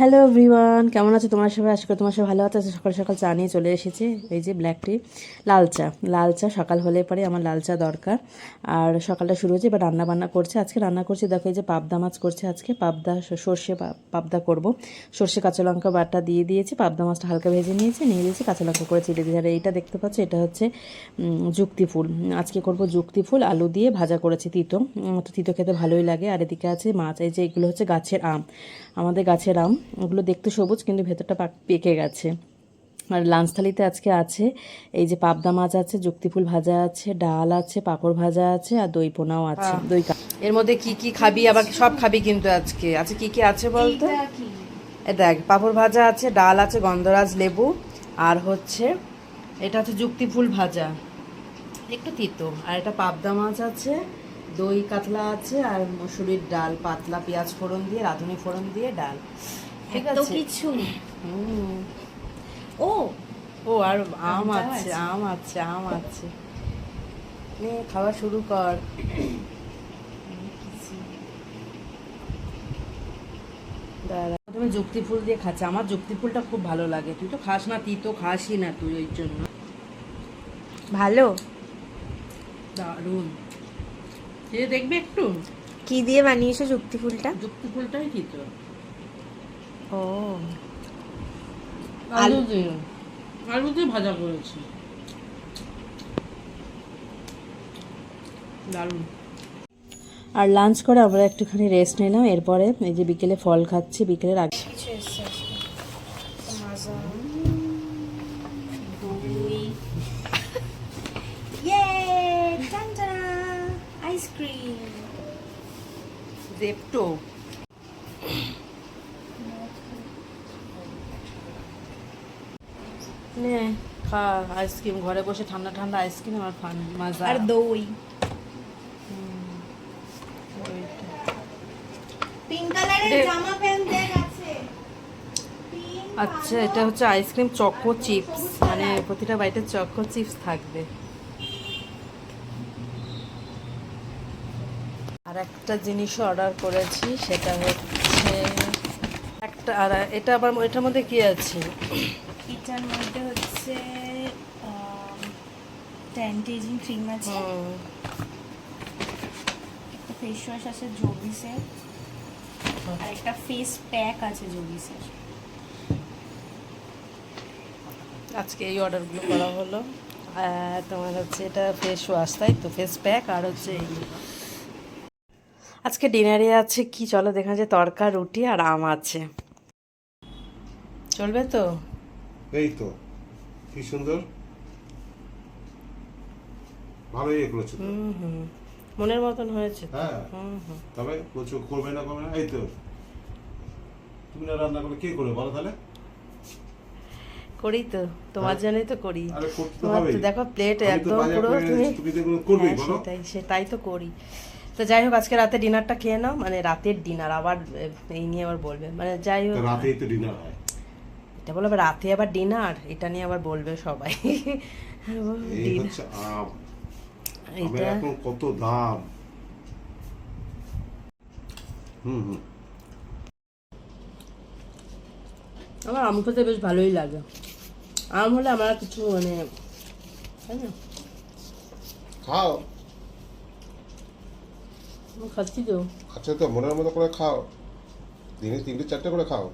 Hello everyone কেমন আছো? তোমার সবাই? আশা করি তোমার সবাই ভালো আছে। সকাল সকাল চা নিয়ে চলে এসেছে। এই যে ব্ল্যাক টি লাল চা। লাল চা সকাল হলে পরে আমার লাল চা দরকার। আর সকালটা শুরু হয়েছে, এবার রান্না বান্না করছে। আজকে রান্না করছি, দেখো এই যে পাবদা মাছ করছে আজকে। পাবদা সর্ষে পাবদা করব। সর্ষে কাঁচা লঙ্কা বাটা দিয়ে দিয়েছি। পাবদা মাছটা হালকা ভেজে নিয়েছি, নিয়ে দিয়েছি কাঁচা লঙ্কা করে চিড়ে দিয়েছি আর এইটা দেখতে পাচ্ছ, এটা হচ্ছে যুক্তি ফুল। আজকে করব যুক্তি ফুল, আলু দিয়ে ভাজা করেছি তিতো। তো তিতো খেতে ভালোই লাগে। আর এদিকে আছে মাছ, এই যে এগুলো হচ্ছে গাছের আম। আমাদের গাছের আম ওগুলো দেখতে সবুজ কিন্তু ভেতরটা পাক পেকে গেছে। আর লাঞ্চ থালিতে আজকে আছে এই যে পাবদা মাছ আছে যুক্তিফুল ভাজা আছে ডাল আছে পাঁপড় ভাজা আছে আর দই পোনাও আছে। দই এর মধ্যে কি কি খাবি? আবার সব খাবি কিন্তু আজকে। আজকে কি কি আছে বলতো? এ দেখ পাঁপড় ভাজা আছে ডাল আছে গন্ধরাজ লেবু আর হচ্ছে এটা হচ্ছে যুক্তিফুল ভাজা। একটু তিতো আর এটা পাবদা মাছ আছে দই কাতলা আছে আর মসুরির ডাল পাতলা পেঁয়াজ ফোড়ন দিয়ে রাঁধুনি ফোড়ন দিয়ে ডাল। ঠিক আছে? কিছু? ও। ও আর আম আছে। আম আছে আম আছে। নে খাওয়া শুরু কর। তুমি যুক্তি ফুল দিয়ে খাচ্ছে। আমার যুক্তি ফুলটা খুব ভালো লাগে। তুই তো খাস না তুই তো খাসই না তুই ওই জন্য। ভালো? দারুণ। খেয়ে দেখবে একটু? কি দিয়ে বানিয়েছো যুক্তি ফুলটা যুক্তি ফুলটাই কি তো? ও। আলু দিয়ে। আলু দিয়ে ভাজা করেছি। দারুণ। আর লাঞ্চ করে আমরা একটুখানি রেস্ট নিলাম এরপরে এই যে বিকেলে ফল খাচ্ছি বিকেলের আগে কিছু এসছে মাজা দই ইয়ে টানটানা আইসক্রিম জেপটো নে খা আইসক্রিম ঘরে বসে ঠান্ডা ঠান্ডা আইসক্রিম আমার ফান মজা। আর দই। পিঙ্ক কালারের জামা প্যান্ট দেখ আছে। আচ্ছা এটা হচ্ছে আইসক্রিম চকো চিপস। মানে প্রতিটা বাড়িতে চকো চিপস থাকবে। আর একটা জিনিস অর্ডার করেছি সেটা হচ্ছে একটা আর এটা আবার এটার মধ্যে কি আছে? এটার মধ্যে হচ্ছে ট্যান্টিজিং ক্রিম আছে। একটা ফেস ওয়াশ আছে জবিসের আর একটা ফেস প্যাক আছে জবিসের আজকে এই অর্ডারগুলো করা হলো। তোমার হচ্ছে এটা ফেস ওয়াশ তাই তো? ফেস প্যাক আর হচ্ছে এই আজকে ডিনারে আছে কি? চলো দেখা যায় তরকা রুটি আর আম আছে। চলবে তো? এই তো। কি সুন্দর। ভালোই এ করেছ হুম হুম। মনের মতন হয়েছে হ্যাঁ। তবে প্রচুর করবে না করবে না? এই তো। তুমি না রান্না করলে কে করবে বলো তাহলে? করি তো। তোমার হ্যাঁ। জন্যই তো করি। তোমার তো দেখো প্লেট একদম পুরো তুমি তুমি তো এগুলো করবেই, হ্যাঁ। সেটাই সেটাই তো করি। তো যাই হোক আজকে রাতে ডিনারটা খেয়ে নাও। মানে রাতের ডিনার আবার এই নিয়ে আবার বলবে। মানে যাই হোক। তো রাতেই তো ডিনার হয়। এটা বলবে রাতে আবার ডিনার? এটা নিয়ে আবার বলবে সবাই। এই হচ্ছে আম। আমের এখন কত দাম? হুম হুম। আমার আম খেতে বেশ ভালোই লাগে। আম হলে আমার কিছু মানে তাই না? খাও। খাচ্ছি তো আচ্ছা তো মনের মতো করে খাও দিনে তিনটে চারটে করে খাও